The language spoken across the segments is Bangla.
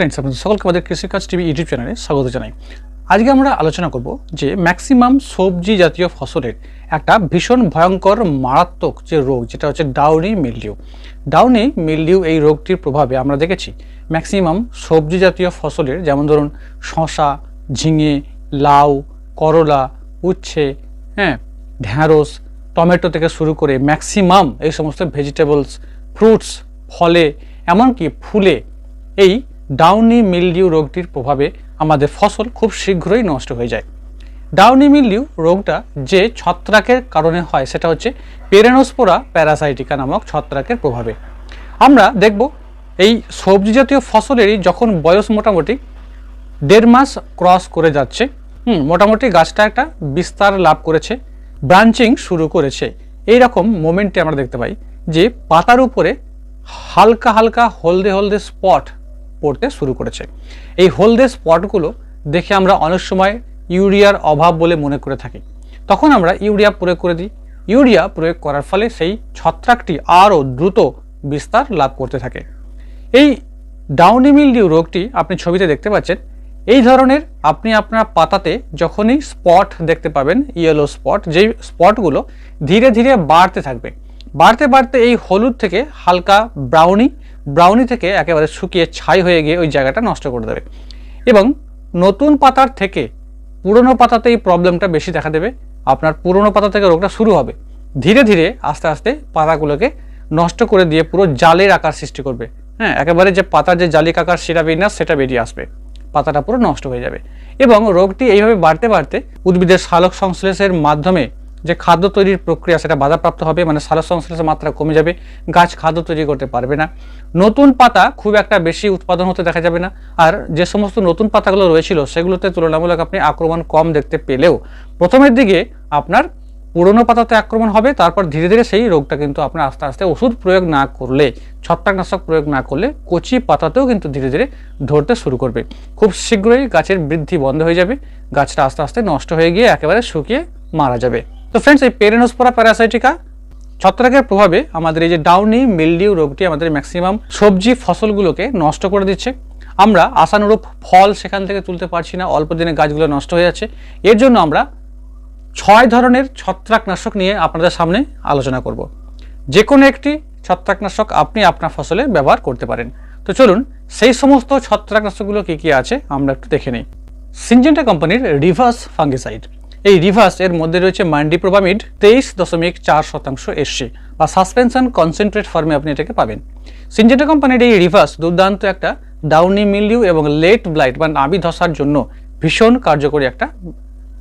ফ্রেন্ডস আপনাদের সকলকে আমাদের কৃষিকাজ টিভি ইউটিউব চ্যানেলে স্বাগত জানাই। আজকে আমরা আলোচনা করব যে ম্যাক্সিমাম সবজি জাতীয় ফসলের একটা ভীষণ ভয়ঙ্কর মারাত্মক যে রোগ, যেটা হচ্ছে ডাউনি মিলডিউ। ডাউনি মিলডিউ এই রোগটির প্রভাবে আমরা দেখেছি ম্যাক্সিমাম সবজি জাতীয় ফসলের, যেমন ধরুন শশা ঝিঙে, লাউ, করলা, উচ্ছে হ্যাঁ ঢ্যাঁড়স টমেটো থেকে শুরু করে ম্যাক্সিমাম এই সমস্ত ভেজিটেবলস ফ্রুটস ফলে, এমনকি ফুলে এই ডাউনি মিলডিউ রোগটির প্রভাবে আমাদের ফসল খুব শীঘ্রই নষ্ট হয়ে যায়। ডাউনি মিলডিউ রোগটা যে ছত্রাকের কারণে হয় সেটা হচ্ছে পেরেনোস্পোরা প্যারাসাইটিকা নামক ছত্রাকের প্রভাবে। আমরা দেখব এই সবজি জাতীয় ফসলেরই যখন বয়স মোটামুটি দেড় মাস ক্রস করে যাচ্ছে, হুম, মোটামুটি গাছটা একটা বিস্তার লাভ করেছে ব্রাঞ্চিং শুরু করেছে। এই রকম মোমেন্টে আমরা দেখতে পাই যে পাতার উপরে হালকা হালকা হলদে হলদে স্পট পড়তে শুরু করেছে। এই হলদে স্পটগুলো দেখে আমরা অনেক সময় ইউরিয়ার অভাব বলে মনে করে থাকি। তখন আমরা ইউরিয়া প্রয়োগ করে দিই। ইউরিয়া প্রয়োগ করার ফলে সেই ছত্রাকটি আরও দ্রুত বিস্তার লাভ করতে থাকে। এই ডাউনি মিলডিউ রোগটি আপনি ছবিতে দেখতে পাচ্ছেন। এই ধরনের আপনি আপনার পাতাতে যখনই স্পট দেখতে পাবেন, ইয়েলো স্পট, যেই স্পটগুলো ধীরে ধীরে বাড়তে থাকবে। বাড়তে বাড়তে এই হলুদ থেকে হালকা ব্রাউনি ব্রাউনি থেকে একেবারে শুকিয়ে ছাই হয়ে গিয়ে ওই জায়গাটা নষ্ট করে দেবে। এবং নতুন পাতার থেকে পুরনো পাতাতে এই প্রবলেমটা বেশি দেখা দেবে। আপনার পুরনো পাতা থেকে রোগটা শুরু হবে। ধীরে ধীরে আস্তে আস্তে পাতাগুলোকে নষ্ট করে দিয়ে পুরো জালের আকার সৃষ্টি করবে। হ্যাঁ একেবারে যে পাতার যে জালিক আকার, সেটা বেরিয়ে বিন্যাস সেটা বেরিয়ে আসবে। পাতাটা পুরো নষ্ট হয়ে যাবে। এবং রোগটি এইভাবে বাড়তে বাড়তে উদ্ভিদের সালোক সংশ্লেষের মাধ্যমে যে খাদ্য তৈরির প্রক্রিয়া সেটা বাধাপ্রাপ্ত হবে মানে সালোক সংশ্লেষের মাত্রা কমে যাবে, গাছ খাদ্য তৈরি করতে পারবে না। নতুন পাতা খুব একটা বেশি উৎপাদন হতে দেখা যাবে না। আর যে সমস্ত নতুন পাতাগুলো রয়েছিল, সেগুলোতে তুলনামূলক আপনি আক্রমণ কম দেখতে পেলেও, প্রথমের দিকে আপনার পুরনো পাতাতে আক্রমণ হবে, তারপর ধীরে ধীরে সেই রোগটা কিন্তু আপনার আস্তে আস্তে ওষুধ প্রয়োগ না করলে, ছত্রাকনাশক প্রয়োগ না করলে কচি পাতাতেও কিন্তু ধীরে ধীরে ধরতে শুরু করবে। খুব শীঘ্রই গাছের বৃদ্ধি বন্ধ হয়ে যাবে, গাছটা আস্তে আস্তে নষ্ট হয়ে গিয়ে একেবারে শুকিয়ে মারা যাবে। তো ফ্রেন্ডস এই পেরেনোস্পোরা প্যারাসাইটিকা ছত্রাকের প্রভাবে আমাদের এই যে ডাউনি মিলডিউ রোগটি আমাদের ম্যাক্সিমাম সবজি ফসলগুলোকে নষ্ট করে দিচ্ছে। আমরা আশানুরূপ ফল সেখান থেকে তুলতে পারছি না, অল্প দিনে গাছগুলো নষ্ট হয়ে যাচ্ছে। এর জন্য আমরা ছয় ধরনের ছত্রাকনাশক নিয়ে আপনাদের সামনে আলোচনা করব। যে কোনো একটি ছত্রাকনাশক আপনি আপনার ফসলে ব্যবহার করতে পারেন। তো চলুন, সেই সমস্ত ছত্রাকনাশকগুলো কী কী আছে আমরা একটু দেখে নিই। সিনজেন্টা কোম্পানির রিভার্স ফাঙ্গিসাইড এই রিভার্স এর মধ্যে রয়েছে মান্ডিপ্রোবামিড তেইশ দশমিক চার শতাংশ এসসি বা সাসপেনশন কনসেন্ট্রেট ফর্মে আপনি এটাকে পাবেন। সিনজেন্টা কোম্পানির এই রিভার্স দুর্দান্ত একটা ডাউনি মিলিউ এবং লেট ব্লাইট বা নাবি ধসার জন্য ভীষণ কার্যকরী একটা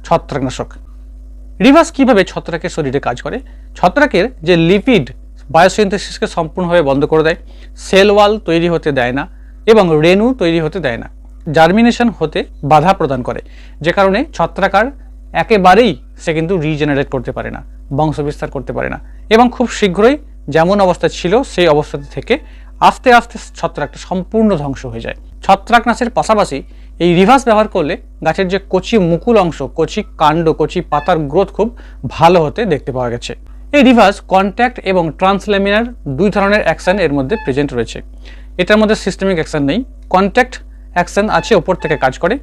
ছত্রাকনাশক। রিভার্স কীভাবে ছত্রাকের শরীরে কাজ করে? ছত্রাকের যে লিপিড বায়োসিনথেসিসকে সম্পূর্ণভাবে বন্ধ করে দেয় সেল ওয়াল তৈরি হতে দেয় না এবং রেণু তৈরি হতে দেয় না। জার্মিনেশন হতে বাধা প্রদান করে, যে কারণে ছত্রাকার একেবারেই সে কিন্তু রিজেনারেট করতে পারে না বংশ বিস্তার করতে পারে না। এবং খুব শীঘ্রই যেমন অবস্থা ছিল, সেই অবস্থাতে থেকে আস্তে আস্তে ছত্রাকটা সম্পূর্ণ ধ্বংস হয়ে যায়। ছত্রাকনাশের পাশাপাশি এই রিভার্স ব্যবহার করলে গাছের যে কচি মুকুল অংশ, কচি কাণ্ড, কচি পাতার গ্রোথ খুব ভালো হতে দেখতে পাওয়া গেছে। এই রিভার্স কন্ট্যাক্ট এবং ট্রান্সলেমিনার দুই ধরনের অ্যাকশন এর মধ্যে প্রেজেন্ট রয়েছে। এটার মধ্যে সিস্টেমিক অ্যাকশন নেই কন্ট্যাক্ট অ্যাকশন আছে, ওপর থেকে কাজ করে।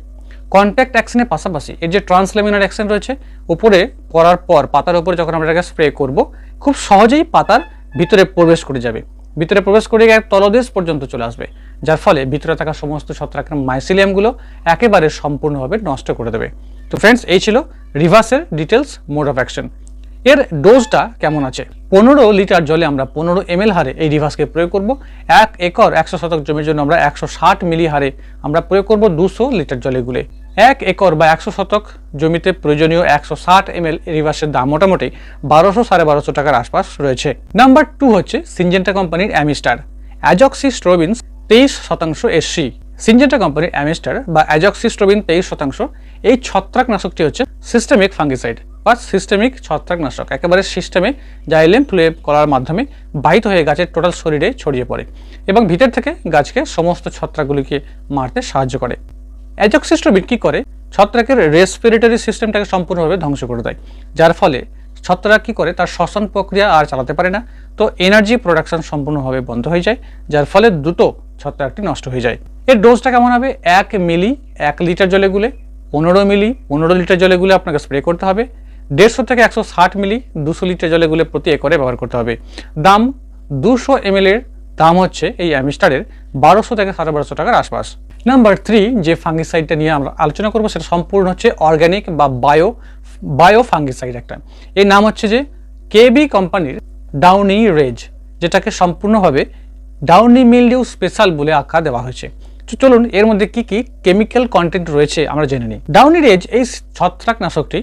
কন্ট্যাক্ট অ্যাকশনের পাশাপাশি এর যে ট্রান্সলেমিনার অ্যাকশন রয়েছে, উপরে পড়ার পর, পাতার উপরে যখন আমরা এটাকে স্প্রে করব, খুব সহজেই পাতার ভিতরে প্রবেশ করে যাবে। ভিতরে প্রবেশ করে গিয়ে তলদেশ পর্যন্ত চলে আসবে, যার ফলে ভিতরে থাকা সমস্ত ছত্রাকের মাইসিলিয়ামগুলো একেবারে সম্পূর্ণভাবে নষ্ট করে দেবে। তো ফ্রেন্ডস এই ছিল রিভার্সের ডিটেলস মোড অফ অ্যাকশন এর ডোজটা কেমন আছে? পনেরো লিটার জলে আমরা পনেরো এম হারে এই রিভার্সকে প্রয়োগ করব। এক একর একশো শতক জমির জন্য আমরা একশো ষাট মিলি হারে আমরা প্রয়োগ করব দুশো লিটার জলে গুলে। এক একর বা একশো শতক জমিতে প্রয়োজনীয় একশো ষাট এম এল রিভার্সের দাম মোটামুটি বারোশো সাড়ে বারোশো টাকার আশপাশ রয়েছে। নাম্বার টু হচ্ছে সিনজেন্টা কোম্পানির অ্যামিস্টার, অ্যাজক্সিস্ট্রোবিনস তেইশ শতাংশ এসসি। সিনজেন্টা কোম্পানির অ্যামিস্টার বা অ্যাজক্সিস্ট্রোবিন তেইশ শতাংশ, এই ছত্রাকনাশকটি হচ্ছে সিস্টেমিক ফাঙ্গিসাইড। বা সিস্টেমিক ছত্রাকনাশক, একেবারে সিস্টেমে জাইলেম ফ্লুয়েব করার মাধ্যমে বাহিত হয়ে গাছের টোটাল শরীরে ছড়িয়ে পড়ে এবং ভিতর থেকে গাছকে সমস্ত ছত্রাকগুলিকে মারতে সাহায্য করে। অ্যাজক্সিস্ট্রোবিন কী করে? ছত্রাকের রেসপিরেটরি সিস্টেমটাকে সম্পূর্ণভাবে ধ্বংস করে দেয়, যার ফলে ছত্রাক কী করে? তার শ্বসন প্রক্রিয়া আর চালাতে পারে না, তো এনার্জি প্রোডাকশন সম্পূর্ণভাবে বন্ধ হয়ে যায়, যার ফলে দ্রুত ছত্রাকটি নষ্ট হয়ে যায়। এর ডোজটা কেমন হবে? এক মিলি এক লিটার জলে গুলে, পনেরো মিলি পনেরো লিটার জলে গুলে আপনাকে স্প্রে করতে হবে। দেড়শো থেকে একশো ষাট মিলি দুশো লিটার জলে গুলে প্রতি একরে ব্যবহার করতে হবে। দাম দুশো এম এর দাম হচ্ছে এই অ্যামিস্টারের বারোশো থেকে সাড়ে বারোশো টাকার আশপাশ। নাম্বার থ্রি, যে ফাঙ্গিসাইডটা নিয়ে আমরা আলোচনা করব, সেটা সম্পূর্ণ হচ্ছে অর্গ্যানিক বা বায়ো বায়ো ফাঙ্গিসাইড একটা। এর নাম হচ্ছে যে কেবি কোম্পানির ডাউনি রেজ যেটাকে সম্পূর্ণভাবে ডাউনি মিলডিউ স্পেশাল বলে আখ্যা দেওয়া হয়েছে। চলুন, এর মধ্যে কি কি কেমিক্যাল কন্টেন্ট রয়েছে আমরা জেনে নিই। ডাউনি রেজ এই ছত্রাকনাশকটি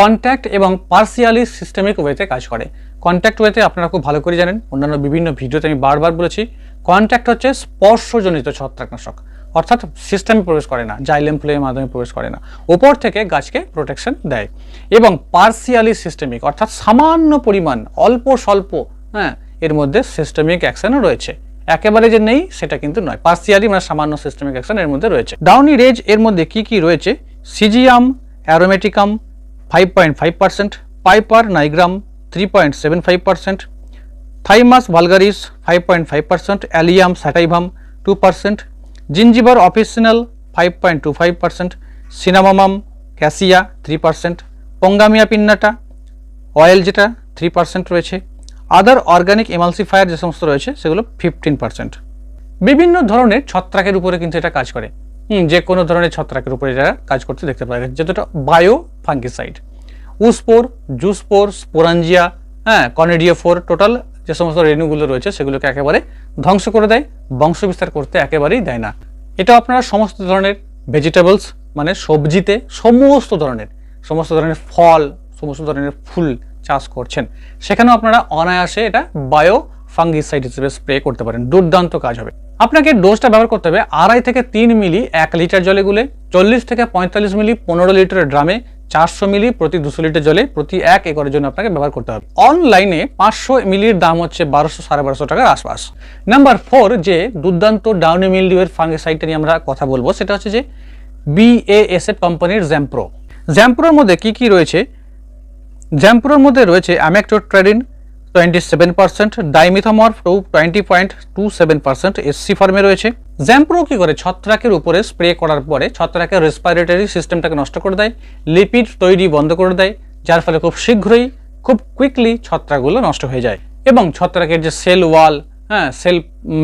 কন্ট্যাক্ট এবং পার্সিয়ালি সিস্টেমিক ওয়েতে কাজ করে। কন্ট্যাক্ট ওয়েতে আপনারা খুব ভালো করে জানেন, অন্যান্য বিভিন্ন ভিডিওতে আমি বারবার বলেছি কন্ট্যাক্ট হচ্ছে স্পর্শজনিত ছত্রাকনাশক, অর্থাৎ সিস্টেমে প্রবেশ করে না, জাইলেম ফ্লেমের মাধ্যমে প্রবেশ করে না। ওপর থেকে গাছকে প্রোটেকশন দেয় এবং পার্সিয়ালি সিস্টেমিক অর্থাৎ সামান্য পরিমাণ, অল্প স্বল্প হ্যাঁ এর মধ্যে সিস্টেমিক অ্যাকশনও রয়েছে। একেবারে যে নেই, সেটা কিন্তু নয়। পার্সিয়ালি মানে সামান্য সিস্টেমিক অ্যাকশন এর মধ্যে রয়েছে। ডাউনি রেজ এর মধ্যে কি কি রয়েছে? Syzygium aromaticum five point five percent Piper nigrum three point seven five percent Thymus vulgaris five point five percent Allium sativum two percent Zingiber officinale five point two five percent Cinnamomum cassia three percent Pongamia pinnata oil যেটা থ্রি পার্সেন্ট রয়েছে আদার অর্গানিক এমালসিফায়ার যে সমস্ত রয়েছে সেগুলো ফিফটিন পার্সেন্ট বিভিন্ন ধরনের ছত্রাকের উপরে কিন্তু এটা কাজ করে। যে কোনো ধরনের ছত্রাকের উপরে এটা কাজ করতে দেখতে পাওয়া গেছে। যেটা bio fungicide oospore, zoospore, sporangia হ্যাঁ কনেডিওফোর, টোটাল যে সমস্ত রেণুগুলো রয়েছে সেগুলোকে একেবারে ধ্বংস করে দেয় বংশ বিস্তার করতে একেবারেই দেয় না। এটা আপনারা সমস্ত ধরনের ভেজিটেবলস মানে সবজিতে সমস্ত ধরনের সমস্ত ধরনের ফল, সমস্ত ধরনের ফুল চাষ করছেন। সেখানেও আপনারা অনায়াসে এটা বায়ো ফাঙ্গিসাইড হিসেবে স্প্রে করতে পারেন। দুর্দান্ত কাজ হবে। আপনাকে ডোজটা ব্যবহার করতে হবে আড়াই থেকে তিন মিলি এক লিটার জলে গুলে, চল্লিশ থেকে পঁয়তাল্লিশ মিলি পনেরো লিটারের ড্রামে, চারশো মিলি প্রতি দুশো লিটার জলে প্রতি এক একরের জন্য আপনাকে ব্যবহার করতে হবে। অনলাইনে পাঁচশো মিলির দাম হচ্ছে বারোশো সাড়ে বারোশো টাকার আশপাশ। নাম্বার ফোর যে দুর্দান্ত ডাউনি মিলডিউয়ের ফাঙ্গিসাইডটা নিয়ে আমরা কথা বলব, সেটা হচ্ছে যে বিএএসএফ কোম্পানির জ্যাম্প্রো জ্যাম্প্রোর মধ্যে কি কি রয়েছে? জ্যাম্প্রোর মধ্যে রয়েছে ametoctradin twenty seven percent, dimethomorph two twenty point two seven percent SC ফর্মে রয়েছে। জ্যাম্প্রো কি করে? ছত্রাকের উপরে স্প্রে করার পরে ছত্রাকের রেসপিরেটরি সিস্টেমটাকে নষ্ট করে দেয় লিপিড তৈরি বন্ধ করে দেয়, যার ফলে খুব শীঘ্রই, খুব কুইকলি ছত্রাকগুলো নষ্ট হয়ে যায়। এবং ছত্রাকের যে সেল ওয়াল হ্যাঁ সেল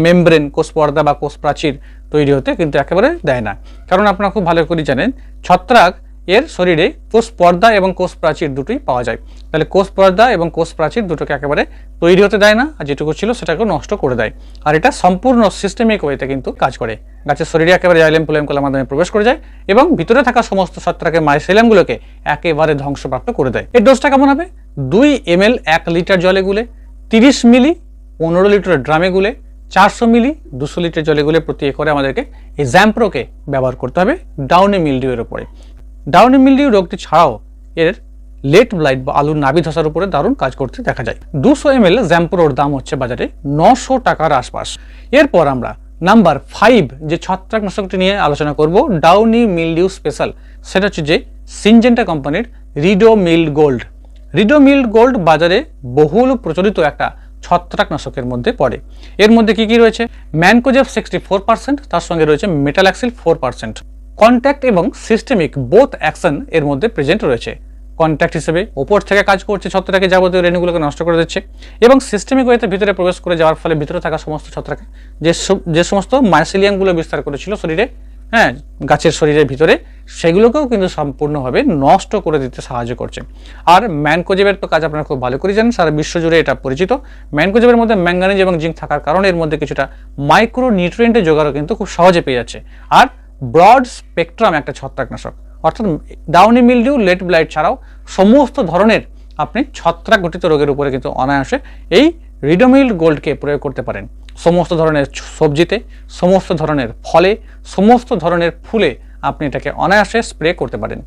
মেমব্রেন কোষ পর্দা বা কোষ প্রাচীর তৈরি হতে কিন্তু একেবারে দেয় না। কারণ আপনারা খুব ভালো করে জানেন, ছত্রাক এর শরীরে কোষ পর্দা এবং কোষ প্রাচীর দুটোই পাওয়া যায়। তাহলে কোষ পর্দা এবং কোষ প্রাচীর দুটোকে একেবারে তৈরি হতে দেয় না, আর যেটুকু ছিল সেটাকে নষ্ট করে দেয়। আর এটা সম্পূর্ণ সিস্টেমিক ওয়েতে কিন্তু কাজ করে। গাছের শরীরে একেবারে জাইলেম পোলেম কলার মাধ্যমে প্রবেশ করে যায় এবং ভিতরে থাকা সমস্ত ছত্রাকের মাইসেলামগুলোকে একেবারে ধ্বংসপ্রাপ্ত করে দেয়। এর ডোজটা কেমন হবে? দুই এম এল এক লিটার জলে গুলে, তিরিশ মিলি পনেরো লিটার ড্রামে গুলে, চারশো মিলি দুশো লিটার জলে গুলে প্রতি একরে আমাদেরকে এই জ্যাম্প্রোকে ব্যবহার করতে হবে ডাউনি মিলডিউয়ের উপরে। ডাউনি মিলডিউ রোগটি ছাড়াও এর লেট ব্লাইট বা আলুর নাভি ধসার উপরে দারুণ কাজ করতে দেখা যায়। দুশো এম এল জ্যাম্প্রোর দাম হচ্ছে বাজারে নশো টাকার আশপাশ। এরপর আমরা নাম্বার ফাইভ যে ছত্রাকনাশকটি নিয়ে আলোচনা করব, ডাউনি মিলডিউ স্পেশাল। সেটা হচ্ছে যে সিনজেন্টা কোম্পানির Ridomil gold. Ridomil gold বাজারে বহুল প্রচলিত একটা ছত্রাকনাশকের মধ্যে পড়ে। এর মধ্যে কি কি রয়েছে? ম্যানকোজেব সিক্সটি ফোর পার্সেন্ট, তার সঙ্গে রয়েছে মেটালাক্সিল ফোর পার্সেন্ট। কন্ট্যাক্ট এবং সিস্টেমিক বোথ অ্যাকশন এর মধ্যে প্রেজেন্ট রয়েছে। কন্ট্যাক্ট হিসেবে ওপর থেকে কাজ করছে, ছত্রাকে যাবতীয় রেণুগুলোকে নষ্ট করে দিচ্ছে এবং সিস্টেমিক ওয়েতে ভিতরে প্রবেশ করে যাওয়ার ফলে ভিতরে থাকা সমস্ত ছত্রাকে, যে যে সমস্ত মাইসিলিয়ামগুলো বিস্তার করেছিল শরীরে হ্যাঁ গাছের শরীরের ভিতরে, সেগুলোকেও কিন্তু সম্পূর্ণভাবে নষ্ট করে দিতে সাহায্য করছে। আর ম্যানকোজেবের তো কাজ আপনারা খুব ভালো করে জানেন, সারা বিশ্ব জুড়ে এটা পরিচিত। ম্যানকোজেবের মধ্যে ম্যাঙ্গানিজ এবং জিঙ্ক থাকার কারণে এর মধ্যে কিছুটা মাইক্রো নিউট্রিয়েন্টের জোগাড়ও কিন্তু খুব সহজে পেয়ে যাচ্ছে। আর ব্রড স্পেকট্রাম একটা ছত্রাকনাশক। অর্থাৎ ডাউনি মিলডিউ লেট ব্লাইট ছাড়াও সমস্ত ধরনের আপনি ছত্রাক ঘটিত রোগের উপরে কিন্তু অনায়াসে এই রিডোমিল গোল্ডকে প্রয়োগ করতে পারেন। সমস্ত ধরনের সবজিতে, সমস্ত ধরনের ফলে, সমস্ত ধরনের ফুলে আপনি এটাকে অনায়াসে স্প্রে করতে পারেন।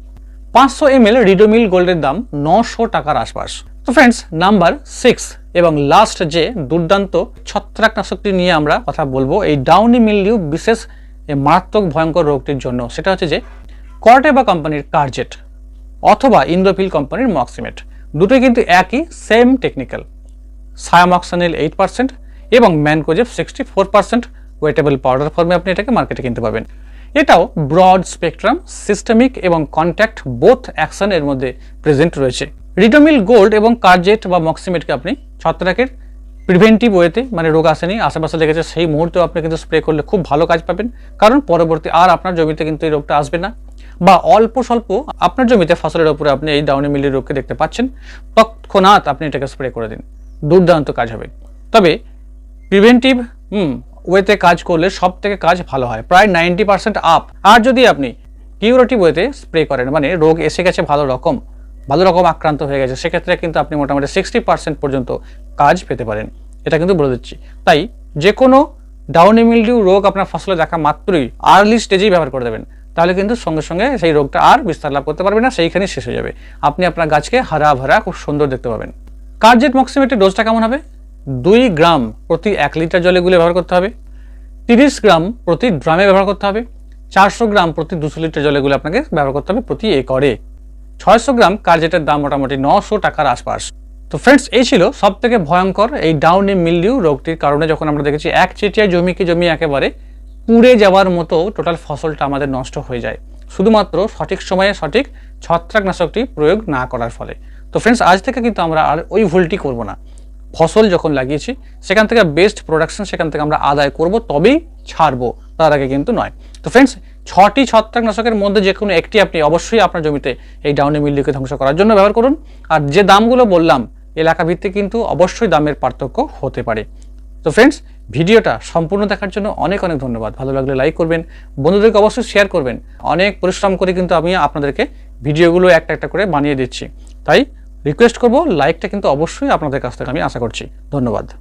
পাঁচশো এম এল রিডোমিল গোল্ডের দাম নশো টাকার আশপাশ। তো ফ্রেন্ডস, নাম্বার সিক্স এবং লাস্ট যে দুর্দান্ত ছত্রাকনাশকটি নিয়ে আমরা কথা বলব, এই ডাউনি মিলডিউ বিশেষ এই মারাত্মক ভয়ঙ্কর রোগটির জন্য, সেটা হচ্ছে যে কর্টেবা কোম্পানির কার্জেট অথবা ইন্দ্রফিল কোম্পানির মক্সিমেট, দুটোই কিন্তু একই, same technical. Cymoxanil eight percent এবং mancozeb sixty four percent wettable powder ফর্মে আপনি এটাকে মার্কেটে কিনতে পাবেন এটাও ব্রড স্পেকট্রাম, সিস্টেমিক এবং কন্ট্যাক্ট, বোথ অ্যাকশন এর মধ্যে প্রেজেন্ট রয়েছে। রিডোমিল গোল্ড এবং কার্জেট বা মক্সিমেটকে আপনি ছত্রাকের প্রিভেন্টিভ ওয়েতে মানে রোগ আসেনি, আশেপাশে লেগেছে সেই মুহূর্তেও আপনি কিন্তু স্প্রে করলে খুব ভালো কাজ পাবেন। কারণ পরবর্তী আর আপনার জমিতে কিন্তু এই রোগটা আসবে না। বা অল্প স্বল্প আপনার জমিতে ফসলের উপরে আপনি এই ডাউনি মিলির রোগকে দেখতে পাচ্ছেন, তৎক্ষণাৎ আপনি এটাকে স্প্রে করে দিন। দুর্দান্ত কাজ হবে। তবে প্রিভেন্টিভ হুম ওয়েতে কাজ করলে সব থেকে কাজ ভালো হয়। প্রায় নাইনটি পার্সেন্ট আপ আর যদি আপনি কিউরেটিভ ওয়েতে স্প্রে করেন মানে রোগ এসে গেছে ভালো রকম ভালো রকম আক্রান্ত হয়ে গেছে, সেক্ষেত্রে কিন্তু আপনি মোটামুটি সিক্সটি পার্সেন্ট পর্যন্ত কাজ পেতে পারেন। এটা কিন্তু বলে দিচ্ছি। তাই যে কোনো ডাউনি মিলডিউ রোগ আপনার ফসলে দেখা মাত্রই আর্লি স্টেজেই ব্যবহার করে দেবেন। তাহলে কিন্তু সঙ্গে সঙ্গে সেই রোগটা আর বিস্তার লাভ করতে পারবে না, সেইখানেই শেষ হয়ে যাবে। আপনি আপনার গাছকে হারা ভরা খুব সুন্দর দেখতে পাবেন। কার্জেট মক্সিমেটের ডোজটা কেমন হবে? দুই গ্রাম প্রতি এক লিটার জলে গুলে ব্যবহার করতে হবে। তিরিশ গ্রাম প্রতি ড্রামে ব্যবহার করতে হবে। চারশো গ্রাম প্রতি দুশো লিটার জলে গুলে আপনাকে ব্যবহার করতে হবে প্রতি একরে। ছয়শো গ্রাম কার্জেটের দাম মোটামুটি নশো টাকার আশপাশ। তো ফ্রেন্ডস এই ছিল সব থেকে ভয়ঙ্কর এই ডাউনি মিলডিউ রোগটির কারণে যখন আমরা দেখেছি এক চেটিয়া জমিকে জমি একেবারে পুড়ে যাওয়ার মতো টোটাল ফসলটা আমাদের নষ্ট হয়ে যায়। শুধুমাত্র সঠিক সময়ে সঠিক ছত্রাকনাশকটি প্রয়োগ না করার ফলে। তো ফ্রেন্ডস আজ থেকে কিন্তু আমরা আর ওই ভুলটি করব না। ফসল যখন লাগিয়েছি, সেখান থেকে বেস্ট প্রোডাকশন সেখান থেকে আমরা আদায় করব, তবেই ছাড়বো। তার আগে কিন্তু নয়। তো ফ্রেন্ডস ছটি ছত্রাকনাশকের মধ্যে যে কোনো একটি আপনি অবশ্যই আপনার জমিতে এই ডাউনি মিল্ডিকে ধ্বংস করার জন্য ব্যবহার করুন। আর যে দামগুলো বললাম এলাকা ভিত্তিক কিন্তু অবশ্যই দামের পার্থক্য হতে পারে। তো ফ্রেন্ডস ভিডিওটা সম্পূর্ণ দেখার জন্য অনেক অনেক ধন্যবাদ। ভালো লাগলে লাইক করবেন, বন্ধুদেরকে অবশ্যই শেয়ার করবেন। অনেক পরিশ্রম করে কিন্তু আমি আপনাদেরকে ভিডিওগুলো একটা একটা করে বানিয়ে দিচ্ছি। তাই রিকোয়েস্ট করব লাইকটা কিন্তু অবশ্যই আপনাদের কাছ থেকে আমি আশা করছি। ধন্যবাদ।